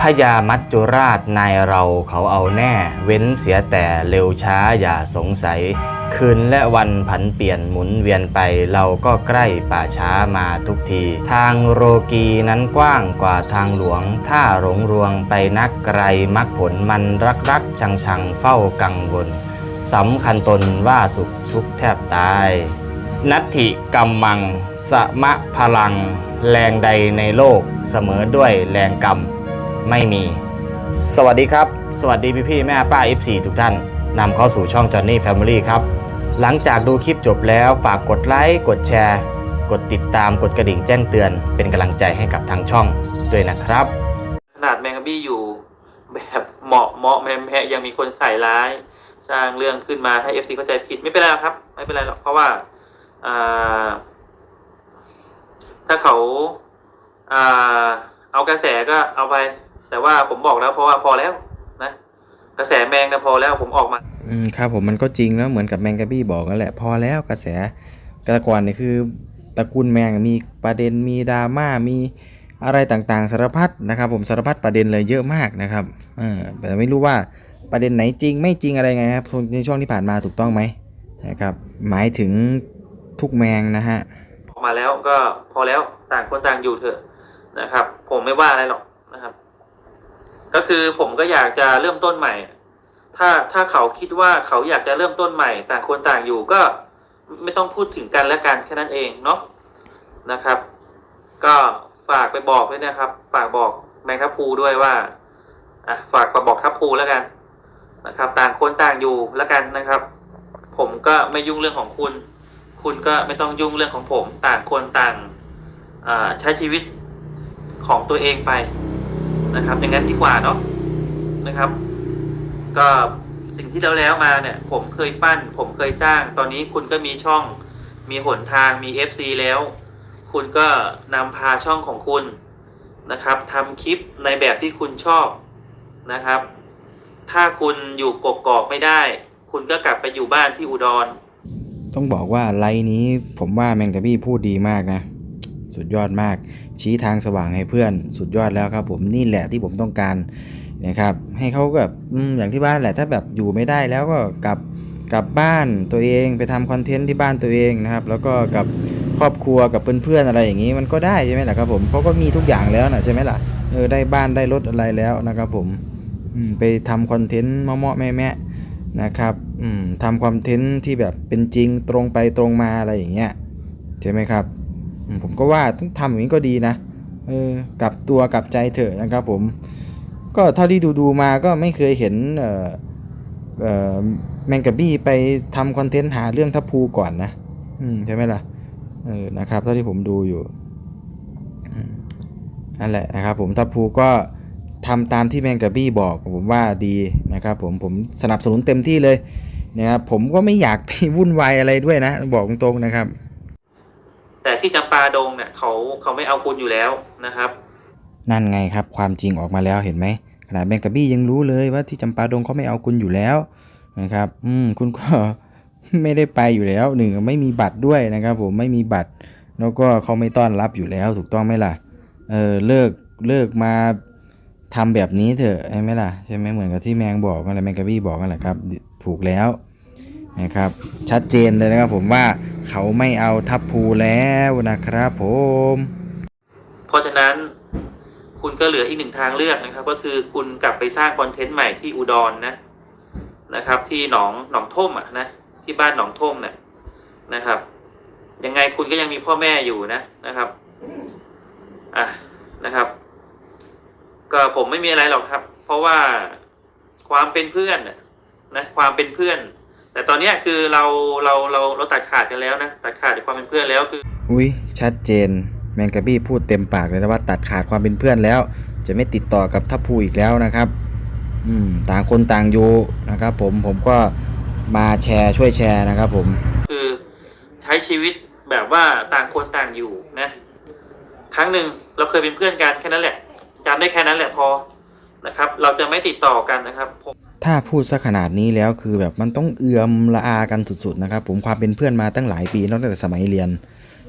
พญามัจจุราชนายเราเขาเอาแน่ เว้นเสียแต่เร็วช้าอย่าสงสัย คืนและวันผันเปลี่ยนหมุนเวียนไปเราก็ใกล้ป่าช้ามาทุกที ทางโรกีนั้นกว้างกว่าทางหลวง ถ้าหลงรวงไปนักไกลมักผลมันรักรักชังชังเฝ้ากังวลสำคัญตนว่าสุขทุกแทบตาย นัตถิกรรมัง สมะพลัง แรงใดในโลกเสมอด้วยแรงกรรม ไม่มี สวัสดีครับ สวัสดีพี่พี่ๆแม่ป้า F4 ทุกท่านนำเข้าสู่ช่อง Johnny Family ครับ หลังจากดูคลิปจบแล้วฝากกดไลค์กดแชร์ กดติดตามกดกระดิ่งแจ้งเตือน เป็นกำลังใจให้กับทางช่องด้วยนะครับ ขนาดแมงกะบี้อยู่ แบบเหมาะเหมาะแม่แม่ยังมีคนใส่ร้าย สร้างเรื่องขึ้นมาให้เอฟซีเข้าใจผิดไม่เป็นไรหรอกครับ ไม่เป็นไรหรอกเพราะว่าอ่าถ้าเขาอ่าเอากระแสก็เอาไป แต่ว่าผมบอกแล้วเพราะว่าพอแล้วนะกระแสแมงนะพอแล้วผมออกมา อืมครับผมมันก็จริงแล้วเหมือนกับแมงกะบี้บอกนั่นแหละ พอแล้วกระแสกระก่อนนี่คือตระกูลแมงมีประเด็นมีดราม่ามีอะไรต่างๆสารพัดนะครับ ผมสารพัดประเด็นเลยเยอะมากนะครับเออแต่ไม่รู้ว่าประเด็นไหนจริงไม่จริงอะไรไงครับในช่วงที่ผ่านมาถูกต้องไหมนะครับหมายถึงทุกแมงนะฮะออกมาแล้วก็พอแล้วต่างคนต่างอยู่เถอะนะครับ ผมไม่ว่าอะไรหรอกนะครับ ก็คือผมก็อยากจะเริ่มต้นใหม่ ถ้าถ้าเขาคิดว่าเขาอยากจะเริ่มต้นใหม่ ต่างคนต่างอยู่ก็ไม่ต้องพูดถึงกันและกันแค่นั้นเองเนาะนะครับ ก็ฝากไปบอกด้วยนะครับ ฝากบอกแมงทัพพูด้วยว่าอะฝากไปบอกทัพพูแล้วกันนะครับ ต่างคนต่างอยู่แล้วกันนะครับ ผมก็ไม่ยุ่งเรื่องของคุณ คุณก็ไม่ต้องยุ่งเรื่องของผม ต่างคนต่างใช้ชีวิตของตัวเองไป นะครับ อย่างนั้นดีกว่าเนาะนะครับ ก็สิ่งที่แล้วแล้วมาเนี่ย ผมเคยปั้น ผมเคยสร้าง ตอนนี้คุณก็มีช่อง มีหนทางมี FC แล้ว คุณก็นำพาช่องของคุณนะครับทำคลิปในแบบที่คุณชอบนะครับ ถ้าคุณอยู่กกอกไม่ได้ คุณก็กลับไปอยู่บ้านที่อุดร ต้องบอกว่าไลน์นี้ผมว่าแมงกะบี้พูดดีมากนะ สุดยอดมาก ชี้ทางสว่างให้เพื่อน สุดยอดแล้วครับ ผมนี่แหละที่ผมต้องการนะครับให้เขาแบบอย่างที่บ้านแหละถ้าแบบอยู่ไม่ได้แล้วก็กลับกลับบ้านตัวเองไปทำคอนเทนต์ที่บ้านตัวเองนะครับ แล้วก็กับครอบครัวกับเพื่อนๆอะไรอย่างนี้ มันก็ได้ใช่ไหมล่ะครับผมเขาก็มีทุกอย่างแล้วนะใช่ไหมล่ะเออได้บ้านได้รถอะไรแล้วนะครับผมไปทำคอนเทนต์เมาะๆแม่ๆนะครับทำคอนเทนต์ที่แบบเป็นจริงตรงไปตรงมาอะไรอย่างเงี้ยใช่ไหมครับ ผมก็ว่าต้องทำอย่างนี้ก็ดีนะเออกลับตัวกลับใจเถอะนะครับผม ก็เท่าที่ดูดูๆมาก็ไม่เคยเห็นเออเออแมงกะบี้ไปทำคอนเทนต์หาเรื่องทัพพูก่อนนะอืมใช่ไหมล่ะเออนะครับเท่าที่ผมดูอยู่นั่นแหละนะครับผมทัพพูก็ทำตามที่แมงกะบี้บอกผมว่าดีนะครับผมผมสนับสนุนเต็มที่เลยนะครับผมก็ไม่อยากไปวุ่นวายอะไรด้วยนะ บอกตรงๆนะครับ แต่ที่จำปาดงเนี่ยเขาเขาไม่เอาคุณอยู่แล้วนะครับ นั่นไงครับ ความจริงออกมาแล้วเห็นไหมขนาดแมงกะบี้ยังรู้เลยว่าที่จำปาดงเขาไม่เอาคุณอยู่แล้วนะครับ อืมคุณก็ไม่ได้ไปอยู่แล้วหนึ่งไม่มีบัตรด้วยนะครับ ผมไม่มีบัตร แล้วก็เขาไม่ต้อนรับอยู่แล้ว ถูกต้องไหมล่ะเออเลิกเลิกมาทำแบบนี้เถอะใช่ไหมล่ะใช่ไหมเหมือนกับที่แมงบอกนั่นแหละแมงกะบี้บอกนั่นแหละครับ ถูกแล้ว นะครับ ชัดเจนเลยนะครับผมว่าเขาไม่เอาทัพภูแล้วนะครับผม เพราะฉะนั้นคุณก็เหลืออีกหนึ่งทางเลือกนะครับ ก็คือคุณกลับไปสร้างคอนเทนต์ใหม่ที่อุดรนนะนะครับ ที่หนองหนองท่มอะนะที่บ้านหนองท่มเนี่ยนะครับ ยังไงคุณก็ยังมีพ่อแม่อยู่นะนะครับอะนะครับ ก็ผมไม่มีอะไรหรอกครับ เพราะว่าความเป็นเพื่อนนะความเป็นเพื่อน แต่ตอนเนี้ยคือเราเราเราเราตัดขาดกันแล้วนะตัดขาดจากความเป็นเพื่อนแล้วคือ อุ้ยชัดเจน แมงกะบี้พูดเต็มปากเลยนะว่าตัดขาดความเป็นเพื่อนแล้ว จะไม่ติดต่อกับทัพพูอีกแล้วนะครับ อืมต่างคนต่างอยู่นะครับ ผมผมก็มาแชร์ช่วยแชร์นะครับ ผม คือใช้ชีวิตแบบว่าต่างคนต่างอยู่นะ ครั้งหนึ่งเราเคยเป็นเพื่อนกันแค่นั้นแหละจำได้แค่นั้นแหละพอนะครับ เราจะไม่ติดต่อกันนะครับผม ถ้าพูดซะขนาดนี้แล้วคือแบบมันต้องเอือมละอากันสุดๆนะครับผมความเป็นเพื่อนมาตั้งหลายปีตั้งแต่สมัยเรียน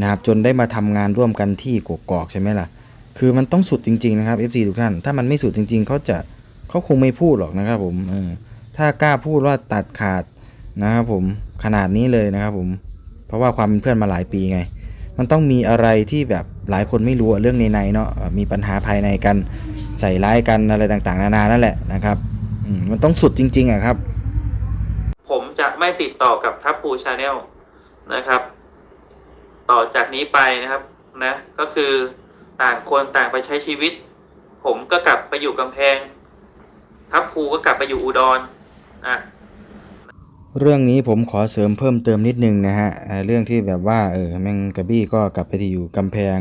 นะครับจนได้มาทำงานร่วมกันที่กกอกใช่ไหมล่ะ คือมันต้องสุดจริง ๆ นะครับ FC ทุกท่าน ถ้ามันไม่สุดจริง ๆเขาจะเขาคงไม่พูดหรอกนะครับผมเออถ้ากล้าพูดว่าตัดขาดนะครับผมขนาดนี้เลยนะครับผมเพราะว่าความเป็นเพื่อนมาหลายปีไง มันต้องมีอะไรที่แบบหลายคนไม่รู้เรื่องในในๆเนาะมีปัญหาภายในกันใส่ร้ายกันอะไรต่างๆ นานานั่นแหละนะครับ มมันต้องสุดจริง ๆอะครับ ผมจะไม่ติดต่อกับทัพปูชาแนลนะครับ ต่อจากนี้ไปนะครับนะ ก็คือต่างคนต่างไปใช้ชีวิต ผมก็กลับไปอยู่กำแพง ทัพภูก็กลับไปอยู่อุดรอะเรื่องนี้ผมขอเสริมเพิ่มเติมนิดนึงนะฮะเอ่อเรื่องที่แบบว่าเออแมงกะบี้ก็กลับไปที่อยู่กำแพง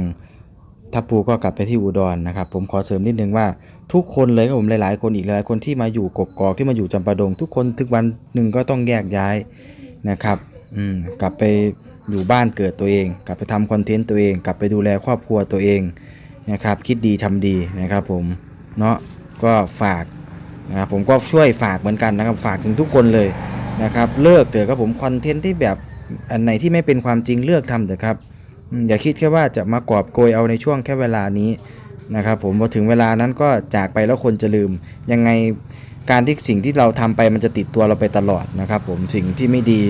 ทัพปูก็กลับไปที่อุดรนะครับ ผมขอเสริมนิดนึงว่าทุกคนเลยครับผมหลาย ๆ คนอีกหลายคนที่มาอยู่กกอกที่มาอยู่จำปาดง ทุกคนทุกวันหนึ่งก็ต้องแยกย้ายนะครับอืมกลับไปอยู่บ้านเกิดตัวเอง กลับไปทำคอนเทนต์ตัวเอง กลับไปดูแลครอบครัวตัวเองนะครับ คิดดีทำดีนะครับผมเนาะก็ฝากนะครับผมก็ช่วยฝากเหมือนกันนะครับฝากถึงทุกคนเลยนะครับ เลิกเถอะครับผมคอนเทนต์ที่แบบอันไหนที่ไม่เป็นความจริงเลือกทำเถอะครับ อย่าคิดแค่ว่าจะมากอบโกยเอาในช่วงแค่เวลานี้นะครับผมพอถึงเวลานั้นก็จากไปแล้วคนจะลืม ยังไงการที่สิ่งที่เราทำไปมันจะติดตัวเราไปตลอดนะครับ ผมสิ่งที่ไม่ดี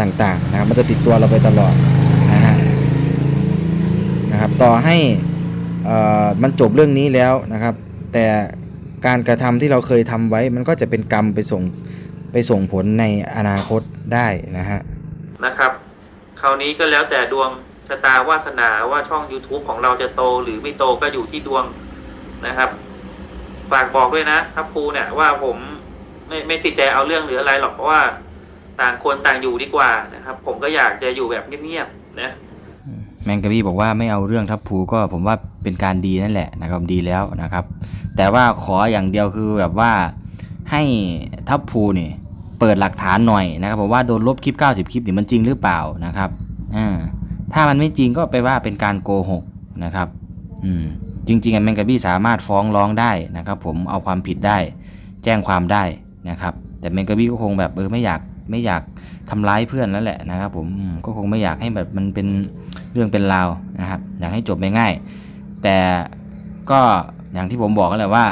ต่างๆนะครับมันจะติดตัวเราไปตลอดนะฮะนะครับต่อให้อ่อมันจบเรื่องนี้แล้วนะครับ แต่การกระทำที่เราเคยทำไว้ มันก็จะเป็นกรรมไปส่งไปส่งผลในอนาคตได้นะฮะนะครับ คราวนี้ก็แล้วแต่ดวง ชะตาวาสนาว่าช่อง YouTube ของเราจะโตหรือไม่โตก็อยู่ที่ดวงนะครับฝากบอกด้วยนะทัพภูเนี่ยว่าผมไม่ไม่ติดใจเอาเรื่องหรืออะไรหรอกเพราะว่าต่างคนต่างอยู่ดีกว่านะครับ ผมก็อยากจะอยู่แบบเงียบๆนะแมงกะบี้บอกว่าไม่เอาเรื่องทัพภูก็ผมว่าเป็นการดีนั่นแหละนะครับดีแล้วนะครับ แต่ว่าขออย่างเดียวคือแบบว่าให้ทัพภูนี่เปิดหลักฐานหน่อยนะครับผมว่าโดนลบคลิป 90 คลิปนี่มันจริงหรือเปล่านะครับอ่า ถ้ามันไม่จริงก็ไปว่าเป็นการโกหกนะครับอืมจริงๆอะแมงกะบี้สามารถฟ้องร้องได้นะครับ ผมเอาความผิดได้ แจ้งความได้นะครับ แต่แมงกะบี้ก็คงแบบเออไม่อยากไม่อยากทำร้ายเพื่อนแล้วแหละนะครับผมอืมก็คงไม่อยากให้แบบมันเป็นเรื่องเป็นราวนะครับ อยากให้จบง่ายๆแต่ก็อย่างที่ผมบอกกันแหละว่า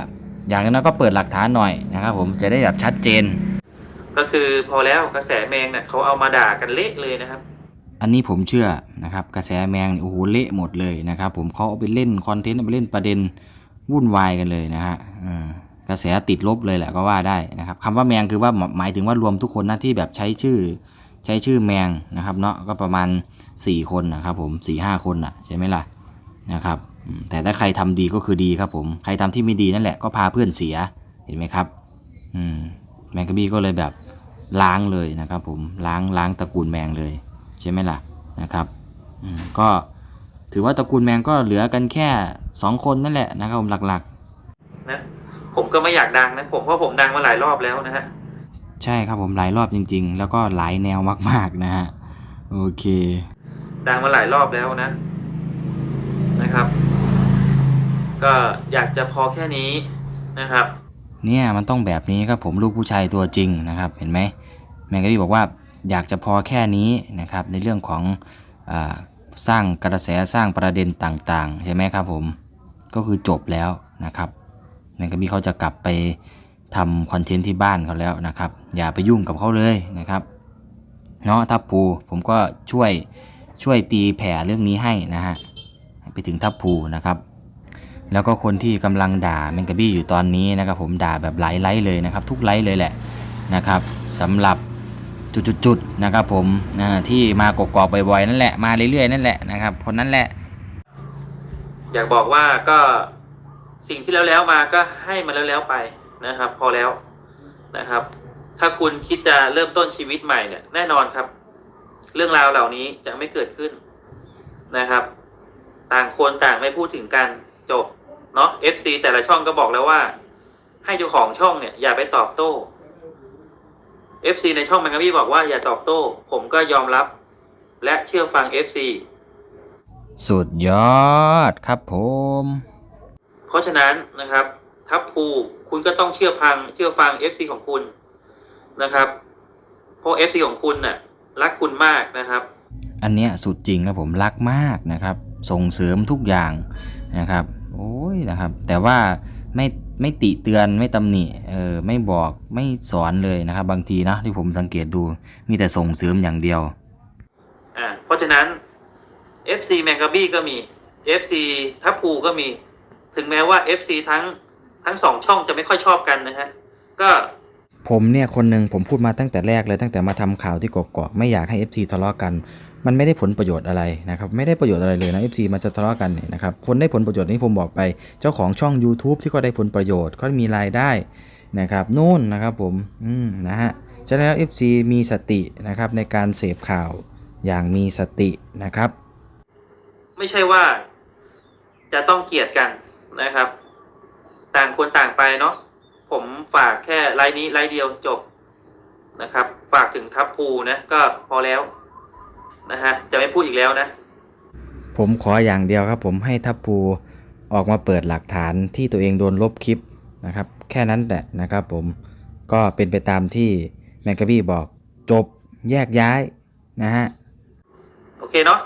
อย่างนั้นก็เปิดหลักฐานหน่อยนะครับ ผมจะได้แบบชัดเจน ก็คือพอแล้วกระแสแมงเนี่ยเขาเอามาด่ากันเละเลยนะครับ อันนี้ผมเชื่อ นะครับกระแสแมงนี่โอ้โหเละหมดเลยนะครับ ผมเขาเอาไปเล่นคอนเทนต์เอาไปเล่นประเด็นวุ่นวายกันเลยนะฮะกระแสติดลบเลยแหละก็ว่าได้นะครับคำว่าแมงคือว่าหมายถึงว่ารวมทุกคนนะที่แบบใช้ชื่อใช้ชื่อแมงนะครับเนาะก็ประมาณ 4 คนนะครับผม4ี่ห้าคนอะใช่ไหมล่ะนะครับแต่ถ้าใครทำดีก็คือดีครับผมใครทำที่ไม่ดีนั่นแหละก็พาเพื่อนเสียเห็นไหมครับอืมแมงกะบี้ก็เลยแบบล้างเลยนะครับผมล้างล้างตระกูลแมงเลยใช่ไหมล่ะนะครับ ก็ถือว่าตระกูลแมงก็เหลือกันแค่ 2 คนนั่นแหละนะครับผมหลักนะผมก็ไม่อยากดังนะผมเพราะผมดังมาหลายรอบแล้วนะฮะๆใช่ครับผมหลายรอบจริง ๆ แล้วก็หลายแนวมาก ๆนะฮะโอเค ดังมาหลายรอบแล้วนะ นะครับ ก็อยากจะพอแค่นี้นะครับ เนี่ยมันต้องแบบนี้ครับผมลูกผู้ชายตัวจริงนะครับ เห็นไหมแมงกะบี้บอกว่าอยากจะพอแค่นี้นะครับ ในเรื่องของอา สร้างกระแสสร้างประเด็นต่างๆ ใช่ไหมครับผม ก็คือจบแล้วนะครับแมงกะบี้เขาจะกลับไปทำคอนเทนต์ที่บ้านเขาแล้วนะครับ อย่าไปยุ่งกับเขาเลยนะครับเนาะทัพภูผมก็ช่วยช่วยตีแผ่เรื่องนี้ให้นะฮะไปถึงทัพภูนะครับ แล้วก็คนที่กำลังด่าแมงกะบี้อยู่ตอนนี้นะครับ ผมด่าแบบหลายไลฟ์เลยนะครับ ทุกไลฟ์เลยแหละนะครับสำหรับ จุดๆนะครับผมที่มากกอกๆบ่อยๆนั่นแหละมาเรื่อยๆนั่นแหละนะครับคนนั้นแหละ อยากบอกว่าก็สิ่งที่แล้วแล้วๆมาก็ให้มันแล้วแล้วๆไปนะครับ พอแล้วนะครับ ถ้าคุณคิดจะเริ่มต้นชีวิตใหม่เนี่ยแน่นอนครับ เรื่องราวเหล่านี้จะไม่เกิดขึ้นนะครับ ต่างคนต่างไม่พูดถึงกันจบเนาะ FC แต่ละช่องก็บอกแล้วว่า ให้เจ้าของช่องเนี่ยอย่าไปตอบโต้ FC ในช่องแมงกะบี้บอกว่าอย่าตอบโต้ ผมก็ยอมรับ และเชื่อฟัง FC สุดยอดครับผม เพราะฉะนั้นนะครับทัพภูคุณก็ต้องเชื่อฟังเชื่อฟัง FC ของคุณนะครับ เพราะ FC ของคุณน่ะรักคุณมากนะครับ อันเนี้ยสุดจริงครับผมรักมากนะครับ ส่งเสริมทุกอย่างนะครับ โอ้ยนะครับ แต่ว่า ไม่ไม่ติเตือนไม่ตำหนิเออไม่บอกไม่สอนเลยนะครับบางทีนะที่ผมสังเกตดูมีแต่ส่งเสริมอย่างเดียวอ่าเพราะฉะนั้น FC แมงกะบี้ก็มี FC ทัพพูก็มี ถึงแม้ว่า FC ทั้งทั้งสองช่องจะไม่ค่อยชอบกันนะฮะก็ผมเนี่ยคนหนึ่งผมพูดมาตั้งแต่แรกเลยตั้งแต่มาทำข่าวที่กกอกไม่อยากให้ FC ทะเลาะกัน มันไม่ได้ผลประโยชน์อะไรนะครับไม่ได้ประโยชน์อะไรเลยนะ FC มันจะทะเลาะกันเนี่ยนะครับคนได้ผลประโยชน์นี้ผมบอกไปเจ้าของช่อง YouTube ที่ก็ได้ผลประโยชน์เขามีรายได้นะครับนู่นนะครับผมอืมนะฮะฉะนั้นแล้ว FC มีสตินะครับในการเสพข่าวอย่างมีสตินะครับ ไม่ใช่ว่าจะต้องเกลียดกันนะครับ ต่างคนต่างไปเนาะผมฝากแค่ไลน์นี้ไลน์เดียวจบนะครับ ฝากถึงทัพพูนะ ก็พอแล้ว นะฮะ จะไม่พูดอีกแล้วนะ ผมขออย่างเดียวครับ ผมให้ทัพภูออกมาเปิดหลักฐานที่ตัวเองโดนลบคลิปนะครับ แค่นั้นแหละนะครับผมก็เป็นไปตามที่แมงกะบี้บอกจบแยกย้ายนะฮะ โอเคเนาะ